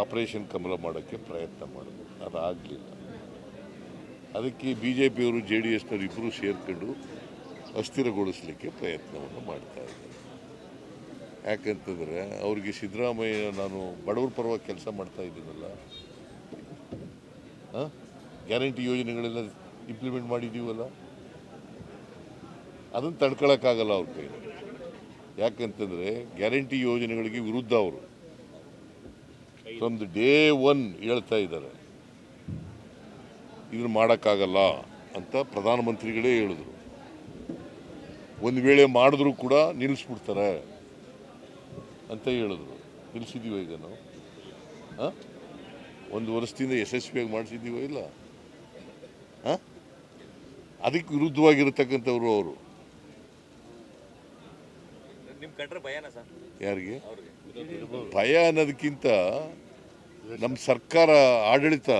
Operation ಕಮಲ ಮಾಡೋಕ್ಕೆ ಪ್ರಯತ್ನ ಮಾಡಿದ್ರು. ಅದಾಗಲಿಲ್ಲ. ಅದಕ್ಕೆ ಬಿ ಜೆ ಪಿಯವರು ಜೆ ಡಿ ಎಸ್ನವರು ಇಬ್ಬರು ಸೇರ್ಕೊಂಡು ಅಸ್ಥಿರಗೊಳಿಸಲಿಕ್ಕೆ ಪ್ರಯತ್ನವನ್ನು ಮಾಡ್ತಾ ಇದ್ದಾರೆ. ಯಾಕಂತಂದರೆ ಅವ್ರಿಗೆ ಸಿದ್ದರಾಮಯ್ಯ ನಾನು ಬಡವರ ಪರವಾಗಿ ಕೆಲಸ ಮಾಡ್ತಾ ಇದ್ದೀನಲ್ಲ. ಗ್ಯಾರಂಟಿ ಯೋಜನೆಗಳೆಲ್ಲ ಇಂಪ್ಲಿಮೆಂಟ್ ಮಾಡಿದ್ದೀವಲ್ಲ? ಅದನ್ನು ತಡ್ಕೊಳಕ್ಕಾಗಲ್ಲ ಅವ್ರ ಕೈ ಯಾಕಂತಂದರೆ ಗ್ಯಾರಂಟಿ ಯೋಜನೆಗಳಿಗೆ ವಿರುದ್ಧ ಅವರು. ಫ್ರಮ್ ದ ಡೇ ಒನ್ ಹೇಳ್ತಾ ಇದ್ದಾರೆ. ಇದನ್ನು ಮಾಡೋಕ್ಕಾಗಲ್ಲ ಅಂತ ಪ್ರಧಾನಮಂತ್ರಿಗಳೇ ಹೇಳಿದ್ರು. ಒಂದು ವೇಳೆ ಮಾಡಿದ್ರು ಕೂಡ ನಿಲ್ಲಿಸ್ಬಿಡ್ತಾರೆ ಅಂತ ಹೇಳಿದ್ರು. ನಿಲ್ಲಿಸಿದ್ದೀವ ಈಗ ನಾವು? ಹಾಂ? ಒಂದು ವರ್ಷದಿಂದ ಯಶಸ್ವಿಯಾಗಿ ಮಾಡಿಸಿದ್ದೀವೋ ಇಲ್ಲ? ಹಾಂ? ಅದಕ್ಕೆ ವಿರುದ್ಧವಾಗಿರತಕ್ಕಂಥವ್ರು ಅವರು. ಯಾರಿಗೆ? ಭಯ ಅನ್ನೋದಕ್ಕಿಂತ ನಮ್ಮ ಸರ್ಕಾರ ಆಡಳಿತ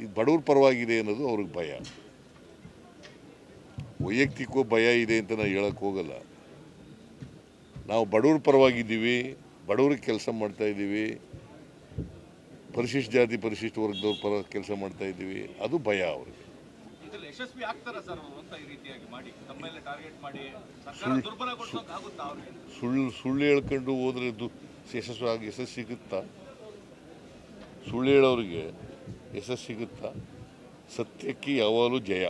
ಇದು ಬಡವ್ರ ಪರವಾಗಿದೆ ಅನ್ನೋದು ಅವ್ರಿಗೆ ಭಯ. ವೈಯಕ್ತಿಕವೂ ಭಯ ಇದೆ ಅಂತ ನಾನು ಹೇಳಕ್ಕೆ ಹೋಗಲ್ಲ. ನಾವು ಬಡವ್ರ ಪರವಾಗಿದ್ದೀವಿ ಬಡವ್ರಿಗೆ ಕೆಲಸ ಮಾಡ್ತಾ ಇದ್ದೀವಿ ಪರಿಶಿಷ್ಟ ಜಾತಿ ಪರಿಶಿಷ್ಟ ವರ್ಗದವ್ರ ಪರ ಕೆಲಸ ಮಾಡ್ತಾ ಇದ್ದೀವಿ ಅದು ಭಯ ಅವ್ರಿಗೆ. ಈ ಸುಳ್ಳು ಸುಳ್ಳು ಹೇಳ್ಕೊಂಡು ಹೋದ್ರೆ ಯಶಸ್ವಿ ಆಗಿ ಯಶಸ್ಸು ಸಿಗುತ್ತಾ? ಸುಳ್ಳು ಹೇಳೋರಿಗೆ ಯಶಸ್ಸು ಸಿಗುತ್ತಾ? ಸತ್ಯಕ್ಕೆ ಯಾವಾಗಲೂ ಜಯ.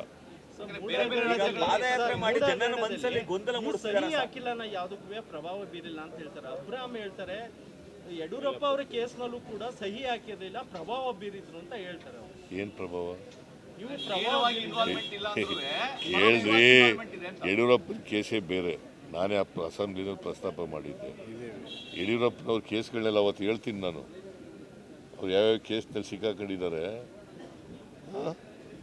ಪ್ರಭಾವ ಬೀರಿಲ್ಲ ಅಂತ ಹೇಳ್ತಾರೆ. ಅಬ್ರಾಮ್ ಹೇಳ್ತಾರೆ ಯಡಿಯೂರಪ್ಪ ಅವರ ಕೇಸ್ನಲ್ಲೂ ಕೂಡ ಸಹಿ ಹಾಕಿರಲಿಲ್ಲ ಪ್ರಭಾವ ಬೀರಿದ್ರು ಅಂತ ಹೇಳ್ತಾರೆ. ಏನು ಪ್ರಭಾವ? ಇವು ಪ್ರಭಾವ ನೇರವಾಗಿ ಇನ್ವಾಲ್ವ್ಮೆಂಟ್ ಇಲ್ಲ ಅಂದ್ರೂ ಹೇಳ್ರಿ involvement ಯಡಿಯೂರಪ್ಪನ ಕೇಸೇ ಬೇರೆ. ನಾನೇ ಅಸೆಂಬ್ಲಿನಲ್ಲಿ ಪ್ರಸ್ತಾಪ ಮಾಡಿದ್ದೆ. ಯಡಿಯೂರಪ್ಪನವ್ರ ಕೇಸ್ಗಳನ್ನೆಲ್ಲ ಅವತ್ತು ಹೇಳ್ತೀನಿ ನಾನು. ಅವ್ರು ಯಾವ್ಯಾವ ಕೇಸ್ನಲ್ಲಿ ಸಿಕ್ಕಾಕೊಂಡಿದ್ದಾರೆ?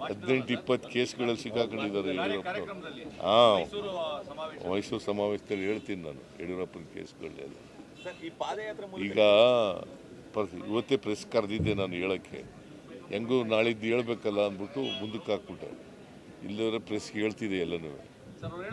ಹದಿನೆಂಟು ಇಪ್ಪತ್ತು ಕೇಸ್ಗಳಲ್ಲಿ ಸಿಕ್ಕಾಕೊಂಡಿದ್ದಾರೆ ಯಡಿಯೂರಪ್ಪ ಹಾಂ. ಮೈಸೂರು ಸಮಾವೇಶ. ಸಮಾವೇಶದಲ್ಲಿ ಹೇಳ್ತೀನಿ ನಾನು ಯಡಿಯೂರಪ್ಪನ ಕೇಸ್ಗಳನ್ನೆಲ್ಲ ಮೂಲಕ ಈಗ ಇವತ್ತೇ ಪ್ರೆಸ್ ಕರೆದಿದ್ದೆ ನಾನು ಹೇಳೋಕ್ಕೆ. ಹೆಂಗೂ ನಾಳಿದ್ದು ಹೇಳಬೇಕಲ್ಲ ಅಂದ್ಬಿಟ್ಟು ಮುಂದಕ್ಕೆ ಹಾಕ್ಬಿಟ್ಟೆ. ಇಲ್ಲದ್ರೆ ಪ್ರೆಸ್ಗೆ ಹೇಳ್ತಿದೆ ಎಲ್ಲನೂ.